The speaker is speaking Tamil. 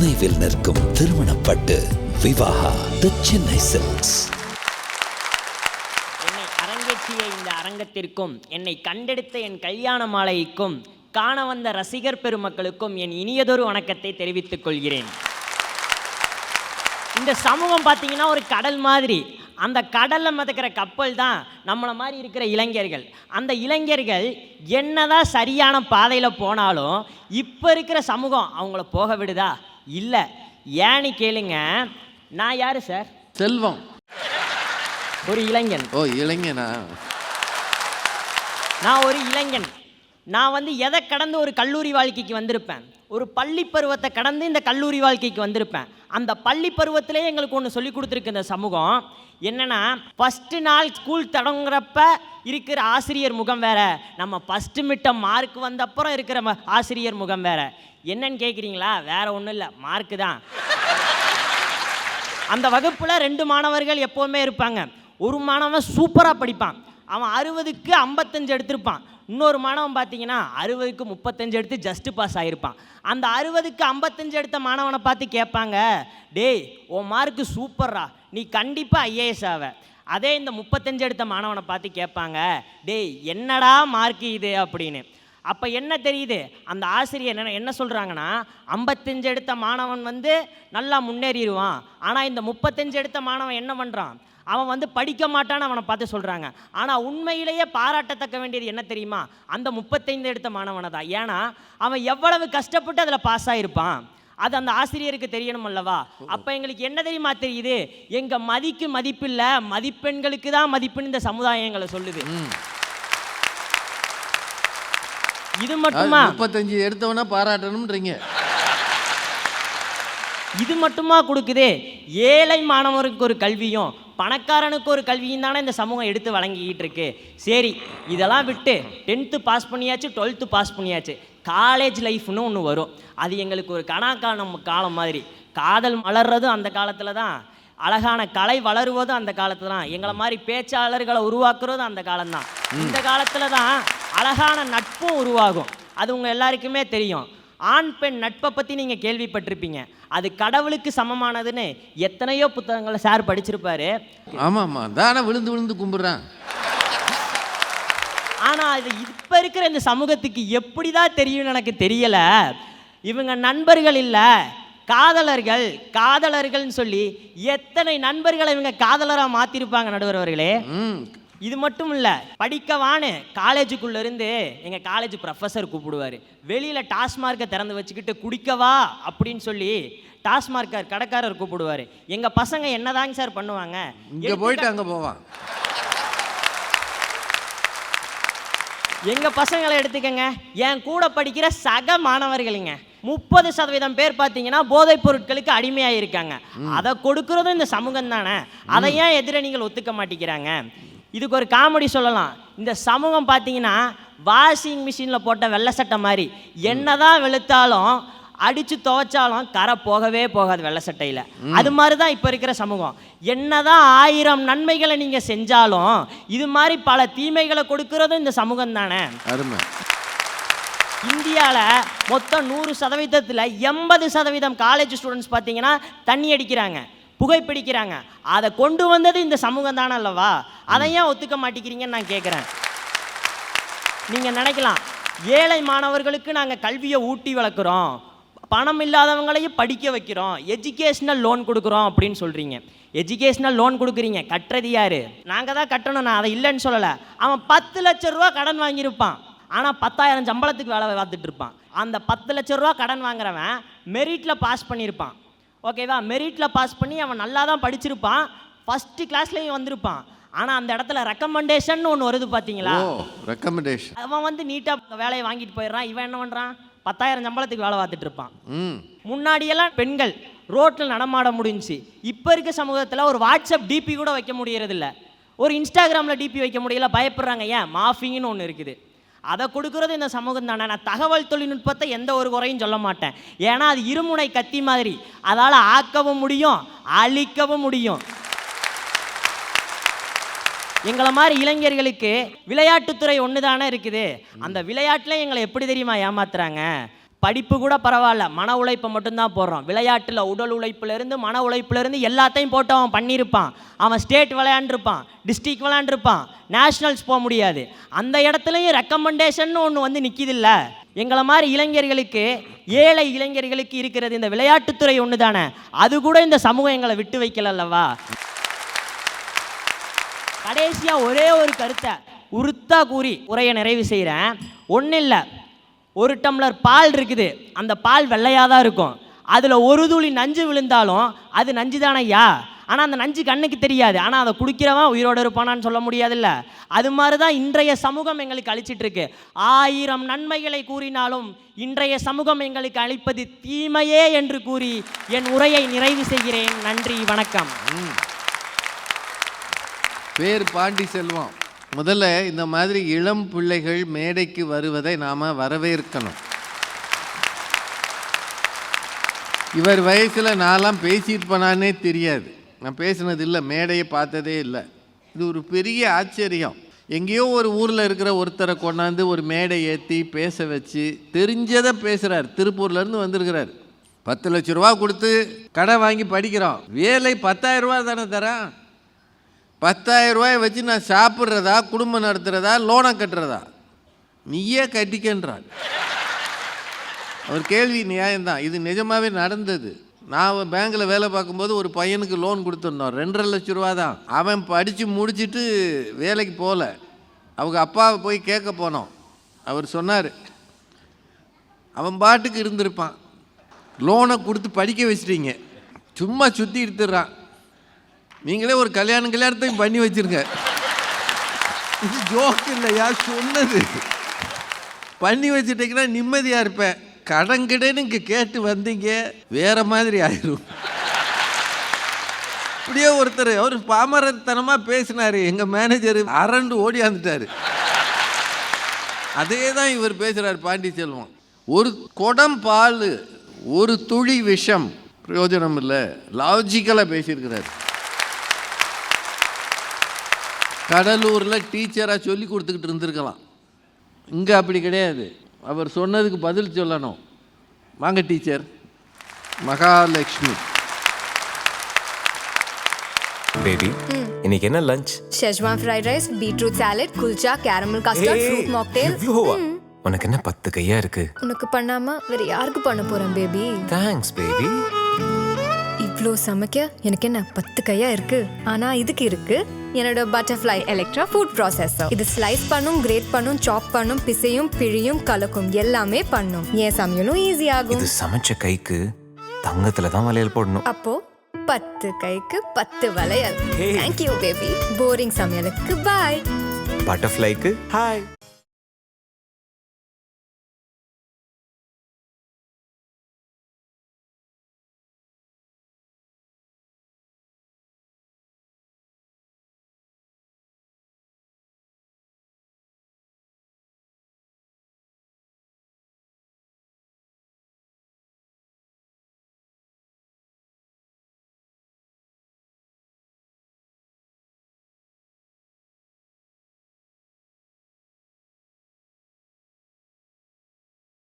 சென்னையில் நிற்கும் திருமணப்பட்டு விவாகா தி சென்னை சில்க்ஸ் என்னை அரங்கேற்றிய இந்த அரங்கத்திற்கும் என்னை கண்டெடுத்த என் கல்யாண மாலைக்கும் காண வந்த ரசிகர் பெருமக்களுக்கும் என் இனியதொரு வணக்கத்தை தெரிவித்துக் கொள்கிறேன். இந்த சமூகம் பார்த்தீங்கன்னா ஒரு கடல் மாதிரி. அந்த கடலில் மிதக்கிற கப்பல் தான் நம்மளை மாதிரி இருக்கிற இளைஞர்கள். அந்த இளைஞர்கள் என்னதான் சரியான பாதையில் போனாலும் இப்போ இருக்கிற சமூகம் அவங்கள போக விடுதா? இல்லை. ஏன்னு கேளுங்க. நான் யார் சார் செல்வம். ஒரு இளைஞன். ஓ இளைஞனா? நான் ஒரு இளைஞன். நான் வந்து எதை கடந்து ஒரு கல்லூரி வாழ்க்கைக்கு வந்திருப்பேன்? ஒரு பள்ளி பருவத்தை கடந்து இந்த கல்லூரி வாழ்க்கைக்கு வந்திருப்பேன். அந்த பள்ளி பருவத்திலே எங்களுக்கு ஒன்று சொல்லி கொடுத்துருக்கு இந்த சமூகம். என்னன்னா ஃபஸ்ட்டு நாள் ஸ்கூல் தொடங்குறப்ப இருக்கிற ஆசிரியர் முகம் வேற. நம்ம ஃபஸ்ட்டு மிட்டம் மார்க் வந்தப்புறம் இருக்கிற ம- ஆசிரியர் முகம் வேற. என்னன்னு கேட்குறீங்களா வேற ஒன்றும் இல்லை. மார்க்கு தான். அந்த வகுப்பில் ரெண்டு மாணவர்கள் எப்போவுமே இருப்பாங்க. ஒரு மாணவன் சூப்பராக படிப்பான். அவன் அறுபதுக்கு ஐம்பத்தஞ்சு எடுத்திருப்பான். இன்னொரு மாணவன் பார்த்தீங்கன்னா அறுபதுக்கு முப்பத்தஞ்சு எடுத்து ஜஸ்ட் பாஸ் ஆகிருப்பான் அந்த அறுபதுக்கு ஐம்பத்தஞ்சு எடுத்த மாணவனை பார்த்து கேட்பாங்க டேய் உன் மார்க்கு சூப்பர்ரா நீ கண்டிப்பாக ஐஏஎஸ் ஆவ. அதே இந்த முப்பத்தஞ்சு எடுத்த மாணவனை பார்த்து கேட்பாங்க டேய் என்னடா மார்க்கு இது? அப்படின்னு. அப்போ என்ன தெரியுது? அந்த ஆசிரியர் என்ன என்ன சொல்கிறாங்கன்னா ஐம்பத்தஞ்சு எடுத்த மாணவன் வந்து நல்லா முன்னேறிடுவான். ஆனால் இந்த முப்பத்தஞ்சு எடுத்த மாணவன் என்ன பண்ணுறான் அவன் வந்து படிக்க மாட்டான்னு அவனை பார்த்து சொல்கிறாங்க ஆனால் உண்மையிலேயே பாராட்டத்தக்க வேண்டியது என்ன தெரியுமா? அந்த முப்பத்தைந்து எடுத்த மாணவனை தான். ஏன்னா அவன் எவ்வளவு கஷ்டப்பட்டு அதில் பாஸ் ஆகிருப்பான் அது அந்த ஆசிரியருக்கு தெரியணும் அல்லவா? அப்போ எங்களுக்கு என்ன தெரியுமா தெரியுது? எங்கள் மதிக்கு மதிப்பில்ல மதிப்பெண்களுக்கு தான் மதிப்புன்னு இந்த சமுதாயம் எங்களை சொல்லுது இது மட்டுமா? முப்பத்தஞ்சு எடுத்தவனா பாராட்டணும்ன்றீங்க. இது மட்டுமா கொடுக்குதே? ஏழை மாணவருக்கு ஒரு கல்வியும் பணக்காரனுக்கு ஒரு கல்வியும் தானே இந்த சமூகம் எடுத்து வழங்கிக்கிட்டு இருக்கு. சரி இதெல்லாம் விட்டு டென்த்து பாஸ் பண்ணியாச்சு டுவெல்த்து பாஸ் பண்ணியாச்சு. காலேஜ் லைஃப்னு ஒன்று வரும். அது எங்களுக்கு ஒரு கணாக்காலம் காலம் மாதிரி. காதல் மலர்றதும் அந்த காலத்தில் தான். அழகான கலை வளருவதும் அந்த காலத்துல தான். எங்களை மாதிரி பேச்சாளர்களை உருவாக்குறதும் அந்த காலம்தான் இந்த காலத்தில் தான் அழகான நட்பும் உருவாகும். அது உங்கள் எல்லாருக்குமே தெரியும். ஆண் பெண் நட்பை பற்றி நீங்கள் கேள்விப்பட்டிருப்பீங்க. அது கடவுளுக்கு சமமானதுன்னு எத்தனையோ புத்தகங்களை சார் படிச்சிருப்பாரு. ஆமா ஆமா தானே விழுந்து விழுந்து கும்பிடுறான். ஆனால் அது இப்போ இருக்கிற இந்த சமூகத்துக்கு எப்படி தான் தெரியும்னு எனக்கு தெரியலை. இவங்க நண்பர்கள் இல்லை காதலர்கள் காதலர்கள்னு சொல்லி எத்தனை நண்பர்களை இவங்க காதலராக மாற்றிருப்பாங்க நடுவர் அவர்களே. இது மட்டும் இல்லை படிக்கவான்னு காலேஜுக்குள்ள இருந்து எங்கள் காலேஜ் ப்ரொஃபஸர் கூப்பிடுவார். வெளியில் டாஸ்மார்க்கை திறந்து வச்சுக்கிட்டு குடிக்கவா அப்படின்னு சொல்லி டாஸ்மார்க்கர் கடைக்காரர் கூப்பிடுவார். எங்கள் பசங்க என்னதாங்க சார் பண்ணுவாங்க? இங்க போயிட்டு அங்க போவான் எங்கள் பசங்களை எடுத்துக்கங்க. என் கூட படிக்கிற சக மாணவர்களுங்க. முப்பது சதவீதம் பேர் பார்த்தீங்கன்னா போதைப் பொருட்களுக்கு அடிமையாக இருக்காங்க அதை கொடுக்கறதும் இந்த சமூகம் தானே? அதை ஏன் எதிரணிகள் ஒத்துக்க மாட்டேங்கிறாங்க? இதுக்கு ஒரு காமெடி சொல்லலாம். இந்த சமூகம் பார்த்தீங்கன்னா வாஷிங் மிஷினில் போட்ட வெள்ளை சட்டை மாதிரி. என்னதான் வெளுத்தாலும் அடித்து துவைச்சாலும் கரை போகவே போகாது வெள்ளை சட்டையில். அது மாதிரி தான் இப்போ இருக்கிற சமூகம். என்னதான் ஆயிரம் நன்மைகளை நீங்கள் செஞ்சாலும் இது மாதிரி பல தீமைகளை கொடுக்கறதும் இந்த சமூகம் தானே. அருமை. இந்தியாவில் மொத்தம் நூறு சதவீதத்தில் எண்பது சதவீதம் காலேஜ் ஸ்டூடெண்ட்ஸ் பார்த்தீங்கன்னா தண்ணி அடிக்கிறாங்க புகைப்பிடிக்கிறாங்க அதை கொண்டு வந்தது இந்த சமூகம் தானே அல்லவா? அதை ஏன் ஒத்துக்க மாட்டேங்கிறீங்கன்னு நான் கேட்குறேன் நீங்கள் நினைக்கலாம் ஏழை மாணவர்களுக்கு நாங்கள் கல்வியை ஊட்டி வளர்க்குறோம். பணம் இல்லாதவங்களையும் படிக்க வைக்கிறோம். எஜுகேஷ்னல் லோன் கொடுக்குறோம் அப்படின்னு சொல்கிறீங்க எஜுகேஷ்னல் லோன் கொடுக்குறீங்க. கட்டுறது யாரு? நாங்கள் தான் கட்டணும். நான் அதை இல்லைன்னு சொல்லலை. அவன் பத்து லட்ச ரூபா கடன் வாங்கியிருப்பான். ஆனால் பத்தாயிரம் சம்பளத்துக்கு வேலை பார்த்துட்டு இருப்பான். அந்த பத்து லட்ச ரூபா கடன் வாங்குறவன் மெரிட்டில் பாஸ் பண்ணியிருப்பான். ஓகேவா மெரிட்டில் பாஸ் பண்ணி அவன் நல்லா தான் படிச்சிருப்பான். ஃபஸ்ட்டு கிளாஸ்லேயும் வந்திருப்பான். ஆனால் அந்த இடத்துல ரெக்கமெண்டேஷன் ஒன்று வருது பார்த்தீங்களா ரெக்கமெண்டேஷன் அவன் வந்து நீட்டாக வேலையை வாங்கிட்டு போயிடுறான். இவன் என்ன பண்ணுறான் பத்தாயிரம் சம்பளத்துக்கு வேலை பார்த்துட்டு இருப்பான். முன்னாடியெல்லாம் பெண்கள் ரோட்டில் நடமாட முடிஞ்சுச்சு. இப்போ இருக்க சமூகத்தில் ஒரு வாட்ஸ்அப் டிபி கூட வைக்க முடியறதில்ல. ஒரு இன்ஸ்டாகிராமில் டிபி வைக்க முடியல பயப்படுறாங்க. ஏன்? மாஃபிங்னு ஒன்று இருக்குது. அதை கொடுக்கறது இந்த சமூகம் தானே. நான் தகவல் தொழில்நுட்பத்தை எந்த ஒரு குறையும் சொல்ல மாட்டேன். ஏன்னா அது இருமுனை கத்தி மாதிரி. அதால் ஆக்கவும் முடியும் அழிக்கவும் முடியும். எங்களை மாதிரி இளைஞர்களுக்கு விளையாட்டுத்துறை ஒன்று தானே இருக்குது. அந்த விளையாட்டில் எங்களை எப்படி தெரியுமா ஏமாத்துறாங்க? படிப்பு கூட பரவாயில்ல மன உழைப்பை மட்டும்தான் போடுறோம். விளையாட்டில் உடல் உழைப்புலேருந்து மன உழைப்புலேருந்து எல்லாத்தையும் போட்டு அவன் பண்ணியிருப்பான். அவன் ஸ்டேட் விளையாண்டுருப்பான் டிஸ்ட்ரிக்ட் விளையாண்டுருப்பான் நேஷ்னல்ஸ் போக முடியாது. அந்த இடத்துலையும் ரெக்கமெண்டேஷன் ஒன்று வந்து நிற்கிதில்ல எங்களை மாதிரி இளைஞர்களுக்கு ஏழை இளைஞர்களுக்கு இருக்கிறது இந்த விளையாட்டுத்துறை ஒன்று தானே அது கூட இந்த சமூகம் எங்களை விட்டு வைக்கலல்லவா? கடைசியாக ஒரே ஒரு கருத்தை உருத்தா கூறி உரையை நிறைவு செய்கிறேன் ஒன்றும் இல்லை ஒரு டம்ளர் பால் இருக்குது. அந்த பால் வெள்ளையாக தான் இருக்கும். அதில் ஒரு துளி நஞ்சு விழுந்தாலும் அது நஞ்சு தானையா ஆனால் அந்த நஞ்சு கண்ணுக்கு தெரியாது. ஆனால் அதை குடிக்கிறவன் உயிரோடு இருப்பானான்னு சொல்ல முடியாதுல்ல. அது மாதிரி தான் இன்றைய சமூகம் எங்களுக்கு அழிச்சிட்ருக்கு ஆயிரம் நன்மைகளை கூறினாலும் இன்றைய சமூகம் எங்களுக்கு அளிப்பது தீமையே என்று கூறி என் உரையை நிறைவு செய்கிறேன். நன்றி வணக்கம். பேர் பாண்டி செல்வம். முதல்ல இந்த மாதிரி இளம் பிள்ளைகள் மேடைக்கு வருவதை நாம் வரவேற்கணும். இவர் வயசில் நான்லாம் பேசிட்டு போனானே தெரியாது. நான் பேசினது இல்லை மேடையை பார்த்ததே இல்லை. இது ஒரு பெரிய ஆச்சரியம். எங்கேயோ ஒரு ஊரில் இருக்கிற ஒருத்தரை கொண்டாந்து ஒரு மேடை ஏற்றி பேச வச்சு தெரிஞ்சதை பேசுகிறார் திருப்பூர்லேருந்து வந்திருக்கிறார். பத்து லட்ச ரூபா கொடுத்து கடை வாங்கி படிக்கிறோம். வேலை பத்தாயிரம் ரூபா தானே தரேன். பத்தாயிரம் ரூபாயை வச்சு நான் சாப்பிட்றதா குடும்பம் நடத்துகிறதா லோனை கட்டுறதா? நீயே கட்டிக்கன்றான். அவர் கேள்வி நியாயம்தான். இது நிஜமாகவே நடந்தது. நான் பேங்க்கில் வேலை பார்க்கும்போது ஒரு பையனுக்கு லோன் கொடுத்துருந்தோம். ரெண்டரை லட்ச ரூபா தான் அவன் படித்து முடிச்சுட்டு வேலைக்கு போகல. அவங்க அப்பாவை போய் கேட்க போனோம். அவர் சொன்னார் அவன் பாட்டுக்கு இருந்திருப்பான். லோனை கொடுத்து படிக்க வச்சிட்டீங்க. சும்மா சுற்றி எடுத்துடுறான் நீங்களே ஒரு கல்யாணம் கல்யாணத்தையும் பண்ணி வச்சிருங்க. இது ஜோக் இல்லையா? சொன்னது. பண்ணி வச்சுட்டீங்கன்னா நிம்மதியாக இருப்பேன். கடன்கிடன்னு இங்கே கேட்டு வந்தீங்க வேற மாதிரி ஆயிரும். இப்படியே ஒருத்தர் அவர் பாமரத்தனமாக பேசினார். எங்கள் மேனேஜர் அரண்டு ஓடியாந்துட்டார் அதே தான் இவர் பேசுகிறார் பாண்டி செல்வம். ஒரு குடம் பால் ஒரு துளி விஷம் பிரயோஜனம் இல்லை. லாஜிக்கலாக பேசியிருக்கிறார். கடலூரில் டீச்சராக சொல்லி கொடுத்துக்கிட்டு இருந்திருக்கலாம். இங்கே அப்படி கிடையாது. அவர் சொன்னதுக்கு பதில் சொல்லணும். வாங்க டீச்சர். மகாலட்சுமி. பேபி இன்னைக்கு என்ன lunch schezwan fried rice beetroot salad kulcha caramel custard fruit mocktail இவ்வளோவா உனக்கு என்ன பத்து கையா இருக்கு? உனக்கு பண்ணாம வேற யாருக்கு பண்ண போறேன் பேபி தேங்க்ஸ் பேபி இவ்ளோ சமைக்க எனக்கு என்ன பத்து கையா இருக்கு? ஆனா இதுக்கு இருக்கு என்னோட பட்டர்ஃப்ளை எலக்ட்ரா ஃபுட் ப்ராசஸர் இது ஸ்லைஸ் பண்ணும் கிரேட் பண்ணும் சாப் பண்ணும் பிசையும் பிழியும் கலக்கும் எல்லாமே பண்ணும். என் சமையலும் ஈஸி ஆகும். இது சமைச்ச கைக்கு தங்கத்துல தான் வளையல் போடணும். அப்போ பத்து கைக்கு பத்து வளையல். தேங்க்யூ பேபி போரிங் சமையலுக்கு பாய் பட்டர்ஃப்ளைக்கு ஹாய்